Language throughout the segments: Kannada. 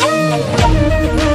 Oh,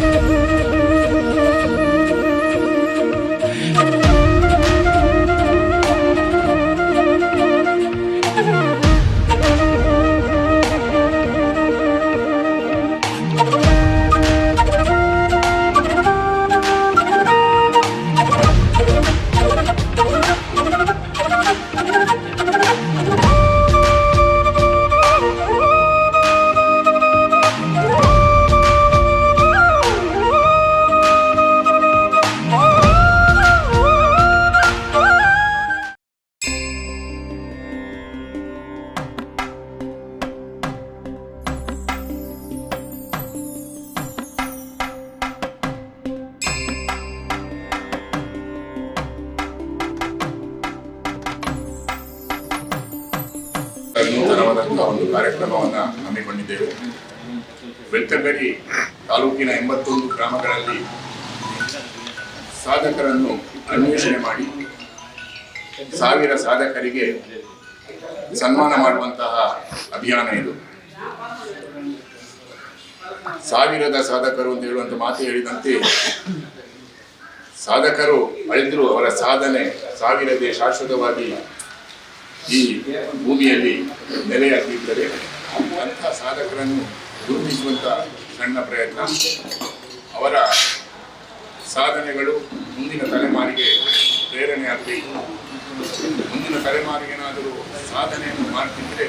ಒಂದು ಕಾರ್ಯಕ್ರಮವನ್ನು ಹಮ್ಮಿಕೊಂಡಿದ್ದೇವೆ. ಬೆಳ್ತಂಗಡಿ ತಾಲೂಕಿನ ಎಂಬತ್ತೊಂದು ಗ್ರಾಮಗಳಲ್ಲಿ ಸಾಧಕರನ್ನು ಅನ್ವೇಷಣೆ ಮಾಡಿ ಸಾವಿರ ಸಾಧಕರಿಗೆ ಸನ್ಮಾನ ಮಾಡುವಂತಹ ಅಭಿಯಾನ ಇದು. ಸಾವಿರದ ಸಾಧಕರು ಅಂತ ಹೇಳುವಂತ ಮಾತು ಹೇಳಿದಂತೆ ಸಾಧಕರು ಅಳಿದ್ರು ಅವರ ಸಾಧನೆ ಸಾವಿರದೇ ಶಾಶ್ವತವಾಗಿ ಈ ಭೂಮಿಯಲ್ಲಿ ನೆಲೆಯಾಗಿದ್ದರೆ ಅಂಥ ಸಾಧಕರನ್ನು ಗುರುತಿಸುವಂಥ ಸಣ್ಣ ಪ್ರಯತ್ನ. ಅವರ ಸಾಧನೆಗಳು ಮುಂದಿನ ತಲೆಮಾರಿಗೆ ಪ್ರೇರಣೆ ಆಗಬೇಕು. ಮುಂದಿನ ತಲೆಮಾರಿಗೇನಾದರೂ ಸಾಧನೆಯನ್ನು ಮಾಡ್ತಿದ್ರೆ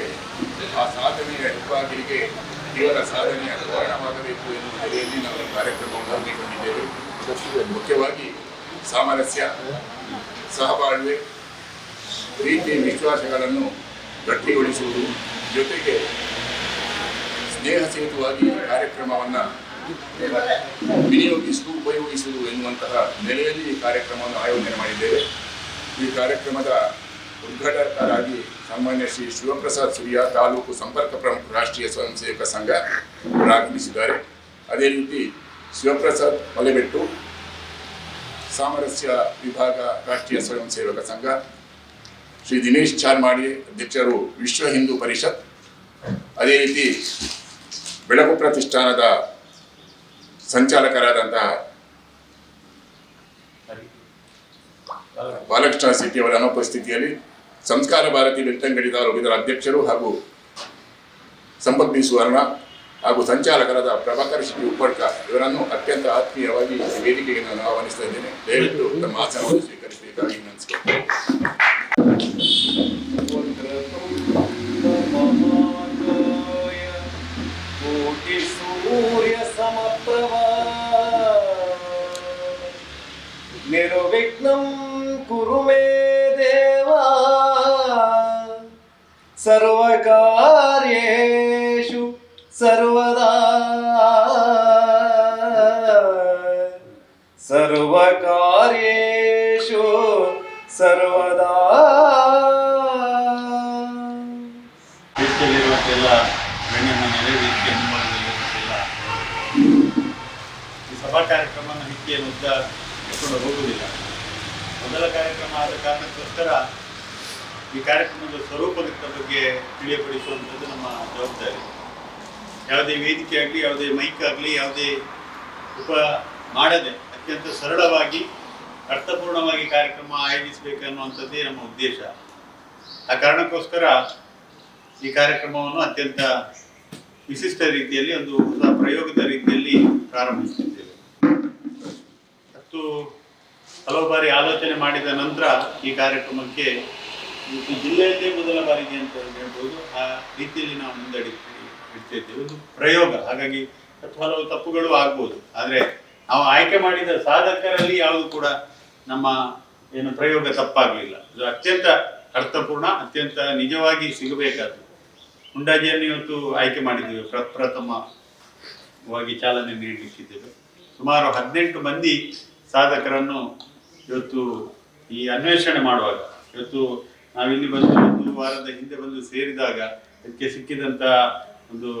ಆ ಸಾಧನೆಯ ಹೆಬ್ಬಾಗಿಲಿಗೆ ಇವರ ಸಾಧನೆಯ ಕಾರಣವಾಗಬೇಕು ಎನ್ನುವ ನೆಲೆಯಲ್ಲಿ ನಾವು ಕಾರ್ಯಕ್ರಮವನ್ನು ಹಮ್ಮಿಕೊಂಡಿದ್ದೇವೆ. ಮುಖ್ಯವಾಗಿ ಸಾಮರಸ್ಯ, ಸಹಬಾಳ್ವೆ, ಪ್ರೀತಿ, ವಿಶ್ವಾಸಗಳನ್ನು ಗಟ್ಟಿಗೊಳಿಸುವುದು. ಜೊತೆಗೆ ಸ್ನೇಹ ಸೇತುವಾಗಿ ಈ ಕಾರ್ಯಕ್ರಮವನ್ನು ವಿನಿಯೋಗಿಸುವುದು ಉಪಯೋಗಿಸುವುದು ಎನ್ನುವಂತಹ ನೆಲೆಯಲ್ಲಿ ಈ ಕಾರ್ಯಕ್ರಮವನ್ನು ಆಯೋಜನೆ ಮಾಡಿದ್ದೇವೆ. ಈ ಕಾರ್ಯಕ್ರಮದ ಉದ್ಘಾಟಕರಾಗಿ ಸಾಮಾನ್ಯ ಶ್ರೀ ಶಿವಪ್ರಸಾದ್ ಸೂರ್ಯ, ತಾಲೂಕು ಸಂಪರ್ಕ ಪ್ರಮುಖ ರಾಷ್ಟ್ರೀಯ ಸ್ವಯಂ ಸೇವಕ ಸಂಘ ಪ್ರಾರಂಭಿಸಿದ್ದಾರೆ. ಅದೇ ರೀತಿ ಶಿವಪ್ರಸಾದ್ ಮಲೆಬೆಟ್ಟು, ಸಾಮರಸ್ಯ ವಿಭಾಗ ರಾಷ್ಟ್ರೀಯ ಸ್ವಯಂ ಸೇವಕ ಸಂಘ ಶ್ರೀ ದಿನೇಶ್ ಚಾರ್ಮಾಡಿ ಅಧ್ಯಕ್ಷರು ವಿಶ್ವ ಹಿಂದೂ ಪರಿಷತ್, ಅದೇ ರೀತಿ ಬೆಳಕು ಪ್ರತಿಷ್ಠಾನದ ಸಂಚಾಲಕರಾದಂತಹ ಬಾಲಕೃಷ್ಣ ಅವರ ಅನುಪಸ್ಥಿತಿಯಲ್ಲಿ ಸಂಸ್ಕಾರ ಭಾರತಿ ತಾಲೂಕು ಇದರ ಅಧ್ಯಕ್ಷರು ಹಾಗೂ ಸಂಪತ್ನಿ ಸುವರ್ಣ ಹಾಗೂ ಸಂಚಾಲಕರಾದ ಪ್ರಭಾಕರ್ ಶೆಟ್ಟಿ ಉಪ್ಪಡ್ಕ ಇವರನ್ನು ಅತ್ಯಂತ ಆತ್ಮೀಯವಾಗಿ ವೇದಿಕೆಗೆ ನಾನು ಆಹ್ವಾನಿಸ್ತಾ ಇದ್ದೇನೆ. ದಯವಿಟ್ಟು ತಮ್ಮ ಆಸನವನ್ನು ಸ್ವೀಕರಿಸಬೇಕಾಗಿ ವಿನಂತಿಸಿಕೊಳ್ಳುತ್ತೇನೆ ಸರ್ವದಾ. ದೇಶದಲ್ಲಿರುವಂತೆಲ್ಲ ಮೇಲೆ ವೇದಿಕೆ ಮುಂಭಾಗದಲ್ಲಿರುವಂತೆಲ್ಲ ಈ ಸಭಾ ಕಾರ್ಯಕ್ರಮನ ಹಿಕ್ಕಿಯನ್ನು ಉದ್ದ ಎತ್ಕೊಂಡು ಹೋಗುವುದಿಲ್ಲ. ಮೊದಲ ಕಾರ್ಯಕ್ರಮ ಆದ ಕಾರಣಕ್ಕೋಸ್ಕರ ಈ ಕಾರ್ಯಕ್ರಮದ ಸ್ವರೂಪದ ಬಗ್ಗೆ ತಿಳಿಯಪಡಿಸುವಂಥದ್ದು ನಮ್ಮ ಜವಾಬ್ದಾರಿ. ಯಾವುದೇ ವೇದಿಕೆ ಆಗಲಿ ಯಾವುದೇ ಮೈಕ್ ಆಗಲಿ ಯಾವುದೇ ಉಪ ಮಾಡದೆ, ಅತ್ಯಂತ ಸರಳವಾಗಿ ಅರ್ಥಪೂರ್ಣವಾಗಿ ಕಾರ್ಯಕ್ರಮ ಆಯೋಜಿಸಬೇಕು ಅನ್ನುವಂಥದ್ದೇ ನಮ್ಮ ಉದ್ದೇಶ. ಆ ಕಾರಣಕ್ಕೋಸ್ಕರ ಈ ಕಾರ್ಯಕ್ರಮವನ್ನು ಅತ್ಯಂತ ವಿಶಿಷ್ಟ ರೀತಿಯಲ್ಲಿ, ಒಂದು ಹೊಸ ಪ್ರಯೋಗದ ರೀತಿಯಲ್ಲಿ ಪ್ರಾರಂಭಿಸುತ್ತಿದ್ದೇವೆ. ಮತ್ತು ಹಲವು ಬಾರಿ ಆಲೋಚನೆ ಮಾಡಿದ ನಂತರ ಈ ಕಾರ್ಯಕ್ರಮಕ್ಕೆ ಇವತ್ತು ಜಿಲ್ಲೆಯಲ್ಲೇ ಮೊದಲ ಬಾರಿಗೆ ಅಂತ ಹೇಳ್ಬೋದು. ಆ ರೀತಿಯಲ್ಲಿ ನಾವು ಮುಂದಡಿ ಇಡ್ತಾ ಒಂದು ಪ್ರಯೋಗ. ಹಾಗಾಗಿ ಹಲವು ತಪ್ಪುಗಳು ಆಗ್ಬೋದು. ಆದರೆ ನಾವು ಆಯ್ಕೆ ಮಾಡಿದ ಸಾಧಕರಲ್ಲಿ ಯಾವುದು ಕೂಡ ನಮ್ಮ ಏನು ಪ್ರಯೋಗ ತಪ್ಪಾಗಲಿಲ್ಲ. ಇದು ಅತ್ಯಂತ ಅರ್ಥಪೂರ್ಣ, ಅತ್ಯಂತ ನಿಜವಾಗಿ ಸಿಗಬೇಕಾದ್ದು. ಮುಂಡಾಜಿಯನ್ನು ಇವತ್ತು ಆಯ್ಕೆ ಮಾಡಿದ್ದೇವೆ. ಪ್ರಪ್ರಥಮವಾಗಿ ಚಾಲನೆ ನೀಡಲಿಕ್ಕಿದ್ದೇವೆ. ಸುಮಾರು ಹದಿನೆಂಟು ಮಂದಿ ಸಾಧಕರನ್ನು ಇವತ್ತು ಈ ಅನ್ವೇಷಣೆ ಮಾಡುವಾಗ, ಇವತ್ತು ನಾವಿಲ್ಲಿ ಬಂದು ಒಂದು ವಾರದ ಹಿಂದೆ ಬಂದು ಸೇರಿದಾಗ ಅದಕ್ಕೆ ಸಿಕ್ಕಿದಂಥ ಒಂದು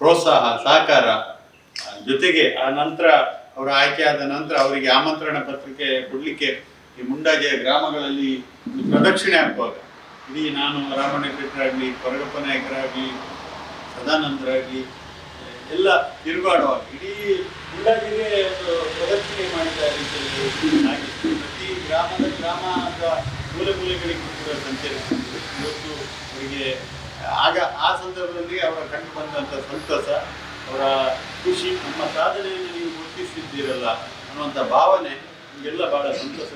ಪ್ರೋತ್ಸಾಹ, ಸಹಕಾರ, ಜೊತೆಗೆ ಆ ನಂತರ ಅವರ ಆಯ್ಕೆ ಆದ ನಂತರ ಅವರಿಗೆ ಆಮಂತ್ರಣ ಪತ್ರಿಕೆ ಕೊಡಲಿಕ್ಕೆ ಈ ಮುಂಡಾಜೆಯ ಗ್ರಾಮಗಳಲ್ಲಿ ಒಂದು ಪ್ರದಕ್ಷಿಣೆ ಹಾಕುವಾಗ ಇಡೀ ನಾನು ರಾಮಣ್ಣ ಆಗಲಿ ಕೊರಗಪ್ಪ ನಾಯಕರಾಗಲಿ ಸದಾನಂದರಾಗಲಿ, ಎಲ್ಲ ತಿರುಗಾಡುವಾಗ ಇಡೀ ಮುಂಡಾಜಿಗೆ ಒಂದು ಪ್ರದಕ್ಷಿಣೆ ಮಾಡಿದ ರೀತಿಯಲ್ಲಿ ಪ್ರತಿ ಗ್ರಾಮದ ಗ್ರಾಮ ಅಥವಾ ಮೂಲೆ ಮೂಲೆಗಳಿಗೆ ಕೂಡ ಸಂಚರಿಸಿದ್ರು ಇವತ್ತು ಅವರಿಗೆ ಆಗ ಆ ಸಂದರ್ಭದಲ್ಲಿ ಅವರ ಕಂಡು ಬಂದಂಥ ಸಂತಸ ಅವರ ಖುಷಿ ನಮ್ಮ ಸಾಧನೆಯನ್ನು ನೀವು ಗುರುತಿಸಿದ್ದೀರಲ್ಲ ಅನ್ನುವಂಥ ಭಾವನೆ ನಮಗೆಲ್ಲ ಬಹಳ ಸಂತಸ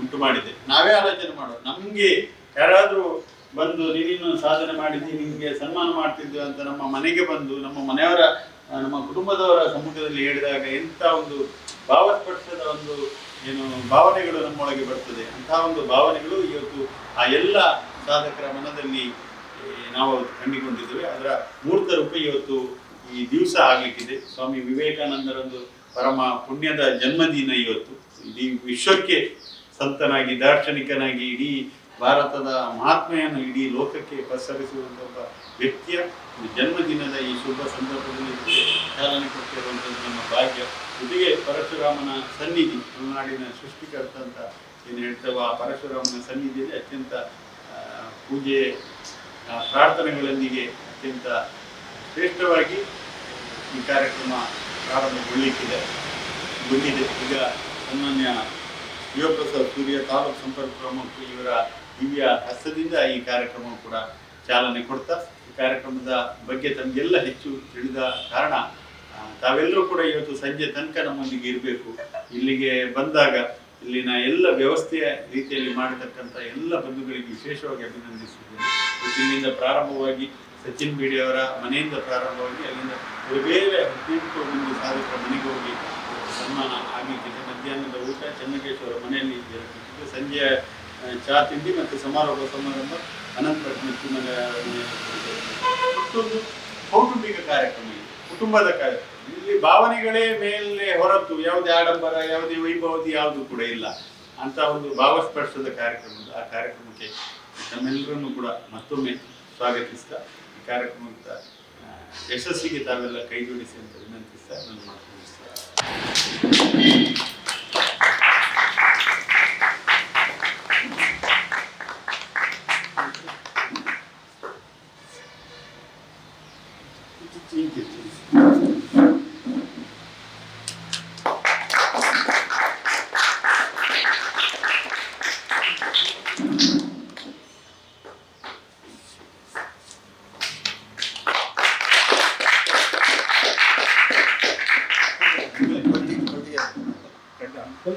ಉಂಟು ಮಾಡಿದೆ. ನಾವೇ ಆಲೋಚನೆ ಮಾಡೋದು. ನಮಗೆ ಯಾರಾದರೂ ಬಂದು, ನೀನು ಸಾಧನೆ ಮಾಡಿದ್ದಿ, ನಿಮಗೆ ಸನ್ಮಾನ ಮಾಡ್ತಿದ್ದು ಅಂತ ನಮ್ಮ ಮನೆಗೆ ಬಂದು, ನಮ್ಮ ಮನೆಯವರ ನಮ್ಮ ಕುಟುಂಬದವರ ಸಮ್ಮುಖದಲ್ಲಿ ಹೇಳಿದಾಗ ಎಂಥ ಒಂದು ಭಾವಸ್ಪರ್ಶದ ಒಂದು, ಏನು, ಭಾವನೆಗಳು ನಮ್ಮೊಳಗೆ ಬರ್ತದೆ. ಅಂತಹ ಒಂದು ಭಾವನೆಗಳು ಇವತ್ತು ಆ ಎಲ್ಲ ಸಾಧಕರ ಮನದಲ್ಲಿ ನಾವು ಕಂಡುಕೊಂಡಿದ್ದೇವೆ ಅದರ ಮೂರ್ತ ರೂಪ ಇವತ್ತು ಈ ದಿವಸ ಆಗ್ಲಿಕ್ಕಿದೆ. ಸ್ವಾಮಿ ವಿವೇಕಾನಂದರೊಂದು ಪರಮ ಪುಣ್ಯದ ಜನ್ಮದಿನ ಇವತ್ತು. ಇಡೀ ವಿಶ್ವಕ್ಕೆ ಸಂತನಾಗಿ, ದಾರ್ಶನಿಕನಾಗಿ ಇಡೀ ಭಾರತದ ಮಹಾತ್ಮೆಯನ್ನು ಇಡೀ ಲೋಕಕ್ಕೆ ಪಸರಿಸುವಂಥ ಒಬ್ಬ ವ್ಯಕ್ತಿಯ ಜನ್ಮದಿನದ ಈ ಶುಭ ಸಂದರ್ಭದಲ್ಲಿ ಚಾಲನೆ ಕೊಟ್ಟಿರುವಂಥದ್ದು ನಮ್ಮ ಭಾಗ್ಯ. ಜೊತೆಗೆ ಪರಶುರಾಮನ ಸನ್ನಿಧಿ ತುಳುನಾಡಿನ ಸೃಷ್ಟಿಕರ್ತ ಅಂತ ಏನು ಹೇಳ್ತೇವೆ ಆ ಪರಶುರಾಮನ ಸನ್ನಿಧಿಯಲ್ಲಿ ಅತ್ಯಂತ ಪೂಜೆ ಪ್ರಾರ್ಥನೆಗಳೊಂದಿಗೆ ಅತ್ಯಂತ ಶ್ರೇಷ್ಠವಾಗಿ ಈ ಕಾರ್ಯಕ್ರಮ ಪ್ರಾರಂಭಗೊಳ್ಳಿಕ್ಕಿದೆ. ಬಂದಿದೆ ಈಗ ಸನ್ಮಾನ್ಯ ಶಿವಪ್ರಸಾದ್ ಸೂರ್ಯ ತಾಲೂಕು ಸಂಪರ್ಕ ಪ್ರಮುಖ ಇವರ ದಿವ್ಯ ಹಸ್ತದಿಂದ ಈ ಕಾರ್ಯಕ್ರಮ ಕೂಡ ಚಾಲನೆ ಕೊಡ್ತಾ, ಈ ಕಾರ್ಯಕ್ರಮದ ಬಗ್ಗೆ ತಮಗೆಲ್ಲ ಹೆಚ್ಚು ತಿಳಿದ ಕಾರಣ ತಾವೆಲ್ಲರೂ ಕೂಡ ಇವತ್ತು ಸಂಜೆ ತನಕ ನಮ್ಮೊಂದಿಗೆ ಇರಬೇಕು. ಇಲ್ಲಿಗೆ ಬಂದಾಗ ಇಲ್ಲಿನ ಎಲ್ಲ ವ್ಯವಸ್ಥೆಯ ರೀತಿಯಲ್ಲಿ ಮಾಡತಕ್ಕಂಥ ಎಲ್ಲ ಬಂಧುಗಳಿಗೆ ವಿಶೇಷವಾಗಿ ಅಭಿನಂದಿಸುತ್ತೇನೆ. ಇಲ್ಲಿಂದ ಪ್ರಾರಂಭವಾಗಿ ಸಚಿನ್ ಬಿಡಿ ಅವರ ಮನೆಯಿಂದ ಪ್ರಾರಂಭವಾಗಿ ಅಲ್ಲಿಂದ ಬೇರೆ ಹದಿನೆಂಟು ಮಂದಿ ಸಾಧಕರ ಮನೆಗೆ ಹೋಗಿ ಸನ್ಮಾನ ಆಗಲಿಕ್ಕಿದೆ ಮಧ್ಯಾಹ್ನದ ಊಟ ಚನ್ನಕೇಶ್ವರ ಮನೆಯಲ್ಲಿ ಇರಬೇಕಿದೆ ಸಂಜೆಯ ಚಾ ಚಹಾ ತಿಂಡಿ ಮತ್ತು ಸಮಾರೋಪ ಸಮಾರಂಭ ಅನಂತರ ಮತ್ತೊಂದು ಕೌಟುಂಬಿಕ ಕಾರ್ಯಕ್ರಮ ಇದೆ. ಕುಟುಂಬದ ಕಾರ್ಯಕ್ರಮ. ಇಲ್ಲಿ ಭಾವನೆಗಳೇ ಮೇಲೆ ಹೊರತು ಯಾವುದೇ ಆಡಂಬರ, ಯಾವುದೇ ವೈಭವದ ಯಾವುದು ಕೂಡ ಇಲ್ಲ. ಅಂತ ಒಂದು ಭಾವಸ್ಪರ್ಶದ ಕಾರ್ಯಕ್ರಮ ಆ ಕಾರ್ಯಕ್ರಮಕ್ಕೆ ತಮ್ಮೆಲ್ಲರನ್ನು ಕೂಡ ಮತ್ತೊಮ್ಮೆ ಸ್ವಾಗತಿಸ್ತಾ ಕಾರ್ಯಕ್ರಮದ ಅಂತ. ಯಶಸ್ಸಿಗೆ ತಾವೆಲ್ಲ ಕೈ ಜೋಡಿಸಿ ಅಂತ ವಿನಂತಿಸ್ತಾ ನನ್ನ ಮಾತು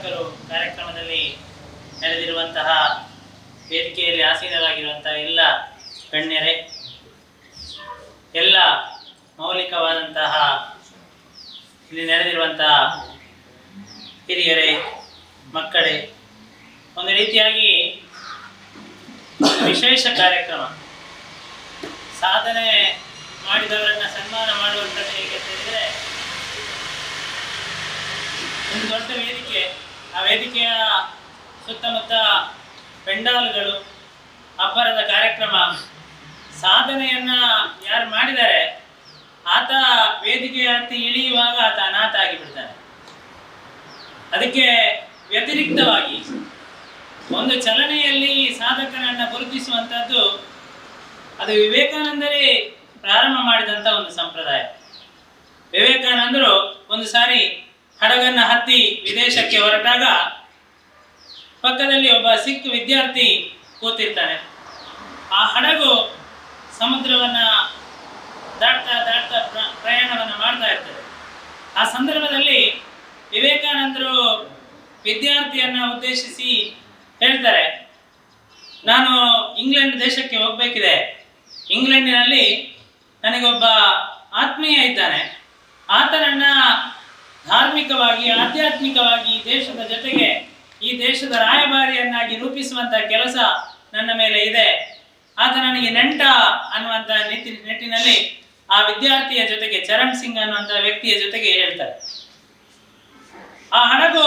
ಸಾಧಕರು ಕಾರ್ಯಕ್ರಮದಲ್ಲಿ ನಡೆದಿರುವಂತಹ ವೇದಿಕೆಯಲ್ಲಿ ಆಸೀನರಾಗಿರುವಂತಹ ಎಲ್ಲ ಗಣ್ಯರೇ, ಎಲ್ಲ ಮೌಲಿಕವಾದಂತಹ ಇಲ್ಲಿ ನಡೆದಿರುವಂತಹ ಹಿರಿಯರೇ, ಮಕ್ಕಳೇ, ಒಂದು ರೀತಿಯಾಗಿ ವಿಶೇಷ ಕಾರ್ಯಕ್ರಮ. ಸಾಧನೆ ಮಾಡಿದವರನ್ನ ಸನ್ಮಾನ ಮಾಡುವಂಥದ್ದು ಹೇಗೆ ಅಂತ ಒಂದು ದೊಡ್ಡ ವೇದಿಕೆ ಆ ವೇದಿಕೆಯ ಸುತ್ತಮುತ್ತ ಪೆಂಡಾಲ್ಗಳು ಅಬ್ಬರದ ಕಾರ್ಯಕ್ರಮ, ಸಾಧನೆಯನ್ನ ಯಾರು ಮಾಡಿದರೆ ಆತ ವೇದಿಕೆಯ ಹತ್ತಿ ಇಳಿಯುವಾಗ ಆತ ಅನಾಥ ಆಗಿಬಿಡ್ತಾನೆ ಅದಕ್ಕೆ ವ್ಯತಿರಿಕ್ತವಾಗಿ ಒಂದು ಚಲನೆಯಲ್ಲಿ ಸಾಧಕನನ್ನ ಗುರುತಿಸುವಂತದ್ದು ಅದು ವಿವೇಕಾನಂದರೇ ಪ್ರಾರಂಭ ಮಾಡಿದಂತ ಒಂದು ಸಂಪ್ರದಾಯ. ವಿವೇಕಾನಂದರು ಒಂದು ಸಾರಿ ಹಡಗನ್ನ ಹತ್ತಿ ವಿದೇಶಕ್ಕೆ ಹೊರಟಾಗ ಪಕ್ಕದಲ್ಲಿ ಒಬ್ಬ ಸಿಖ್ ವಿದ್ಯಾರ್ಥಿ ಕೂತಿರ್ತಾನೆ. ಆ ಹಡಗು ಸಮುದ್ರವನ್ನ ದಾಟ್ತಾ ದಾಟ್ತಾ ಪ್ರಯಾಣವನ್ನು ಮಾಡ್ತಾ ಇರ್ತದೆ. ಆ ಸಂದರ್ಭದಲ್ಲಿ ವಿವೇಕಾನಂದರು ವಿದ್ಯಾರ್ಥಿಯನ್ನ ಉದ್ದೇಶಿಸಿ ಹೇಳ್ತಾರೆ, ನಾನು ಇಂಗ್ಲೆಂಡ್ ದೇಶಕ್ಕೆ ಹೋಗ್ಬೇಕಿದೆ. ಇಂಗ್ಲೆಂಡಿನಲ್ಲಿ ನನಗೊಬ್ಬ ಆತ್ಮೀಯ ಇದ್ದಾನೆ. ಆತನನ್ನ ಧಾರ್ಮಿಕವಾಗಿ ಆಧ್ಯಾತ್ಮಿಕವಾಗಿ ದೇಶದ ಜೊತೆಗೆ ಈ ದೇಶದ ರಾಯಭಾರಿಯನ್ನಾಗಿ ರೂಪಿಸುವಂತ ಕೆಲಸ ನನ್ನ ಮೇಲೆ ಇದೆ. ಆತ ನನಗೆ ನೆಂಟ ಅನ್ನುವಂತ ನಿಟ್ಟಿ, ನಿಟ್ಟಿನಲ್ಲಿ ಆ ವಿದ್ಯಾರ್ಥಿಯ ಜೊತೆಗೆ ಚರಣ್ ಸಿಂಗ್ ಅನ್ನುವಂತ ವ್ಯಕ್ತಿಯ ಜೊತೆಗೆ ಹೇಳ್ತಾರೆ. ಆ ಹಡಗು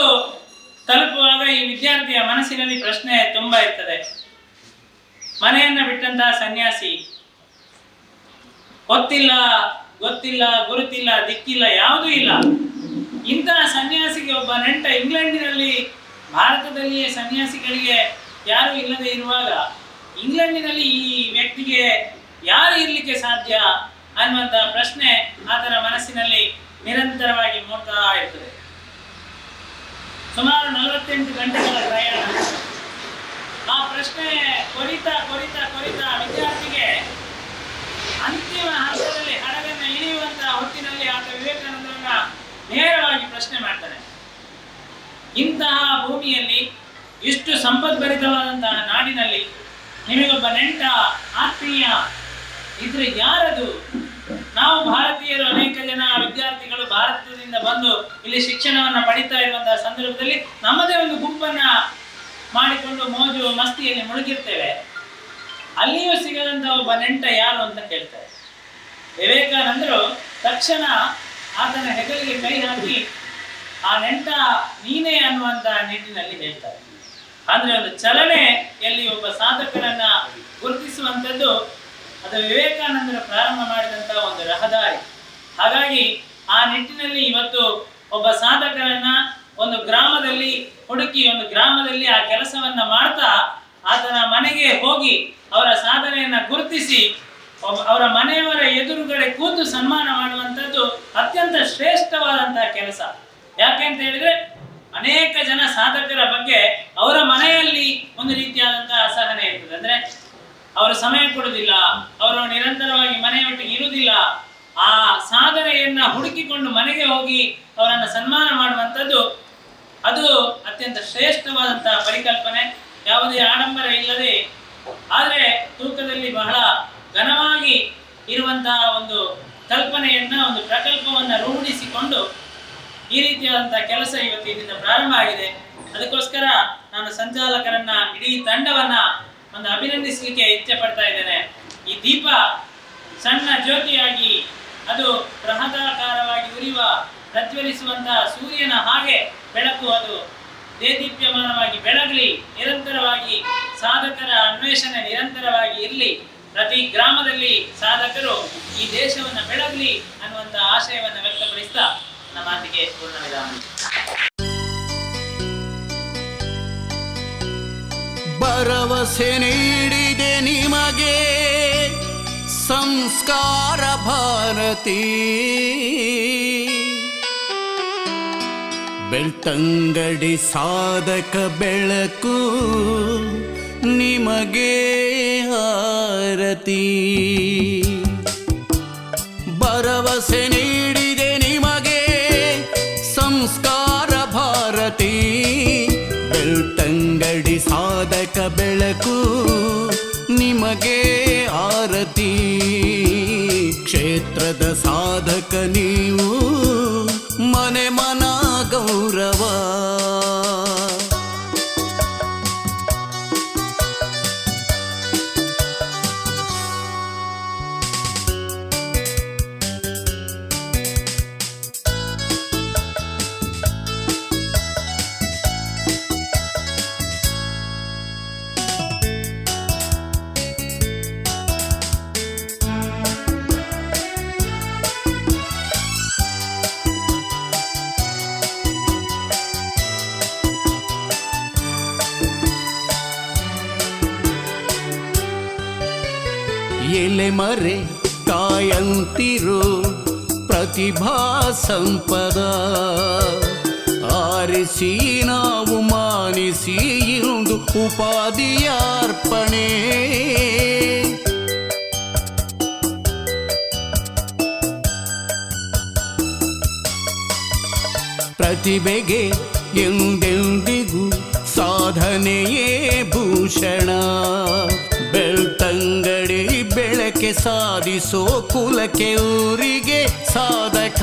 ತಲುಪುವಾಗ ಈ ವಿದ್ಯಾರ್ಥಿಯ ಮನಸ್ಸಿನಲ್ಲಿ ಪ್ರಶ್ನೆ ತುಂಬಾ ಇರ್ತದೆ. ಮನೆಯನ್ನ ಬಿಟ್ಟಂತಹ ಸನ್ಯಾಸಿ, ಗೊತ್ತಿಲ್ಲ ಗೊತ್ತಿಲ್ಲ, ಗುರುತಿಲ್ಲ, ದಿಕ್ಕಿಲ್ಲ, ಯಾವುದೂ ಇಲ್ಲ. ಇಂತಹ ಸನ್ಯಾಸಿಗೆ ಒಬ್ಬ ನೆಂಟ ಇಂಗ್ಲೆಂಡಿನಲ್ಲಿ, ಭಾರತದಲ್ಲಿಯೇ ಸನ್ಯಾಸಿಗಳಿಗೆ ಯಾರು ಇಲ್ಲದೆ ಇರುವಾಗ ಇಂಗ್ಲೆಂಡಿನಲ್ಲಿ ಈ ವ್ಯಕ್ತಿಗೆ ಯಾರು ಇರಲಿಕ್ಕೆ ಸಾಧ್ಯ ಅನ್ನುವಂತಹ ಪ್ರಶ್ನೆ ಆತನ ಮನಸ್ಸಿನಲ್ಲಿ ನಿರಂತರವಾಗಿ ಮೂಡ್ತಾ ಇರ್ತದೆ. ಸುಮಾರು ನಲವತ್ತೆಂಟು ಗಂಟೆಗಳ ಪ್ರಯಾಣ. ಆ ಪ್ರಶ್ನೆ ಕೊರಿತಾ ಕೊರಿತಾ ಕೊರಿತ ವಿದ್ಯಾರ್ಥಿಗೆ ಅಂತಿಮ ನೇರವಾಗಿ ಪ್ರಶ್ನೆ ಮಾಡ್ತಾನೆ. ಇಂತಹ ಭೂಮಿಯಲ್ಲಿ ಇಷ್ಟು ಸಂಪದ್ಭರಿತವಾದಂತಹ ನಾಡಿನಲ್ಲಿ ನಿಮಗೊಬ್ಬ ನೆಂಟ, ಆತ್ಮೀಯ ಇದ್ರೆ ಯಾರದು? ನಾವು ಭಾರತೀಯರು ಅನೇಕ ಜನ ವಿದ್ಯಾರ್ಥಿಗಳು ಭಾರತದಿಂದ ಬಂದು ಇಲ್ಲಿ ಶಿಕ್ಷಣವನ್ನು ಪಡಿತಾ ಇರುವಂತಹ ಸಂದರ್ಭದಲ್ಲಿ ನಮ್ಮದೇ ಒಂದು ಗುಂಪನ್ನ ಮಾಡಿಕೊಂಡು ಮೋಜು ಮಸ್ತಿಯಲ್ಲಿ ಮುಳುಗಿರ್ತೇವೆ. ಅಲ್ಲಿಯೂ ಸಿಗದಂತ ಒಬ್ಬ ನೆಂಟ ಯಾರು ಅಂತ ಕೇಳ್ತಾರೆ. ವಿವೇಕಾನಂದರು ತಕ್ಷಣ ಆತನ ಹೆಗಲಿಗೆ ಕೈ ಹಾಕಿ, ಆ ನೆಂಟ ನೀನೇ ಅನ್ನುವಂತ ನಿಟ್ಟಿನಲ್ಲಿ ಹೇಳ್ತಾರೆ ಅಂದ್ರೆ ಒಂದು ಚಲನೆಯಲ್ಲಿ ಒಬ್ಬ ಸಾಧಕನನ್ನ ಗುರುತಿಸುವಂಥದ್ದು, ಅದು ವಿವೇಕಾನಂದರ ಪ್ರಾರಂಭ ಮಾಡಿದಂತ ಒಂದು ರಹದಾರಿ. ಹಾಗಾಗಿ ಆ ನಿಟ್ಟಿನಲ್ಲಿ ಇವತ್ತು ಒಬ್ಬ ಸಾಧಕರನ್ನ ಒಂದು ಗ್ರಾಮದಲ್ಲಿ ಹುಡುಕಿ, ಒಂದು ಗ್ರಾಮದಲ್ಲಿ ಆ ಕೆಲಸವನ್ನ ಮಾಡ್ತಾ, ಆತನ ಮನೆಗೆ ಹೋಗಿ ಅವರ ಸಾಧನೆಯನ್ನ ಗುರುತಿಸಿ ಅವರ ಮನೆಯವರ ಎದುರುಗಡೆ ಕೂತು ಸನ್ಮಾನ ಮಾಡುವಂಥದ್ದು ಅತ್ಯಂತ ಶ್ರೇಷ್ಠವಾದಂತಹ ಕೆಲಸ. ಯಾಕೆ ಅಂತ ಹೇಳಿದ್ರೆ ಅನೇಕ ಜನ ಸಾಧಕರ ಬಗ್ಗೆ ಅವರ ಮನೆಯಲ್ಲಿ ಒಂದು ರೀತಿಯಾದಂತಹ ಅಸಹನೆ ಇರ್ತದೆ. ಅಂದ್ರೆ ಅವರು ಸಮಯ ಕೊಡುವುದಿಲ್ಲ ಅವರು ನಿರಂತರವಾಗಿ ಮನೆಯೊಟ್ಟಿಗೆ ಇರುವುದಿಲ್ಲ. ಆ ಸಾಧನೆಯನ್ನ ಹುಡುಕಿಕೊಂಡು ಮನೆಗೆ ಹೋಗಿ ಅವರನ್ನ ಸನ್ಮಾನ ಮಾಡುವಂಥದ್ದು ಅದು ಅತ್ಯಂತ ಶ್ರೇಷ್ಠವಾದಂತಹ ಪರಿಕಲ್ಪನೆ. ಯಾವುದೇ ಆಡಂಬರ ಇಲ್ಲದೆ, ಆದರೆ ತೂಕದಲ್ಲಿ ಬಹಳ ಘನವಾಗಿ ಇರುವಂತಹ ಒಂದು ಕಲ್ಪನೆಯನ್ನ, ಒಂದು ಪ್ರಕಲ್ಪವನ್ನ ರೂಢಿಸಿಕೊಂಡು ಈ ರೀತಿಯಾದಂತಹ ಕೆಲಸ ಇವತ್ತು ಇದರಿಂದ ಪ್ರಾರಂಭ ಆಗಿದೆ. ಅದಕ್ಕೋಸ್ಕರ ನಾನು ಸಂಚಾಲಕರನ್ನ, ಇಡೀ ತಂಡವನ್ನ ಒಂದು ಅಭಿನಂದಿಸಲಿಕ್ಕೆ ಇಚ್ಛೆ ಪಡ್ತಾ ಇದ್ದೇನೆ. ಈ ದೀಪ ಸಣ್ಣ ಜ್ಯೋತಿಯಾಗಿ, ಅದು ಬೃಹದಾಕಾರವಾಗಿ ಉರಿಯುವ ಪ್ರಜ್ವಲಿಸುವಂತಹ ಸೂರ್ಯನ ಹಾಗೆ ಬೆಳಕು ಅದು. ದೇದೀಪ್ಯಮಾನವಾಗಿ ಬೆಳಗಲಿ, ನಿರಂತರವಾಗಿ ಸಾಧಕರ ಅನ್ವೇಷಣೆ ನಿರಂತರವಾಗಿ ಇರಲಿ. ಪ್ರತಿ ಗ್ರಾಮದಲ್ಲಿ ಸಾಧಕರು ಈ ದೇಶವನ್ನ ಬೆಳಗಲಿ ಅನ್ನುವಂತ ಆಶಯವನ್ನು ವ್ಯಕ್ತಪಡಿಸ್ತಾ ನಮ್ಮ ಮಾತಿಗೆ ಪೂರ್ಣ ವಿಧಾನ ಭರವಸೆ ನೀಡಿದೆ ನಿಮಗೆ ಸಂಸ್ಕಾರ ಭಾರತಿ. ಬೆಳ್ತಂಗಡಿ ಸಾಧಕ ಬೆಳಕು ನಿಮಗೆ ಆರತಿ ಭರವಸೆ ನೀಡಿದೆ ನಿಮಗೆ ಸಂಸ್ಕಾರ ಭಾರತಿ. ಬೆಳ್ತಂಗಡಿ ಸಾಧಕ ಬೆಳಕು ನಿಮಗೆ ಆರತಿ. ಕ್ಷೇತ್ರದ ಸಾಧಕ ನೀವು ಎಲೆ ಮರೆ ಕಾಯಂತಿರು ಪ್ರತಿಭಾ ಸಂಪದ. ಆರಿಸಿ ನಾವು ಮಾನಿಸಿ ಇಂದು ಉಪಾಧಿಯಾರ್ಪಣೆ. ಪ್ರತಿಭೆಗೆ ಎಂದೆಂದಿಗೂ ಸಾಧನೆಯೇ ಭೂಷಣ. ಬೆಳ್ತಂಗಡಿ ಬೆಳಕಿನ ಸಾಧಿಸೋ ಕುಲಕ್ಕೆ ಊರಿಗೆ ಸಾಧಕ.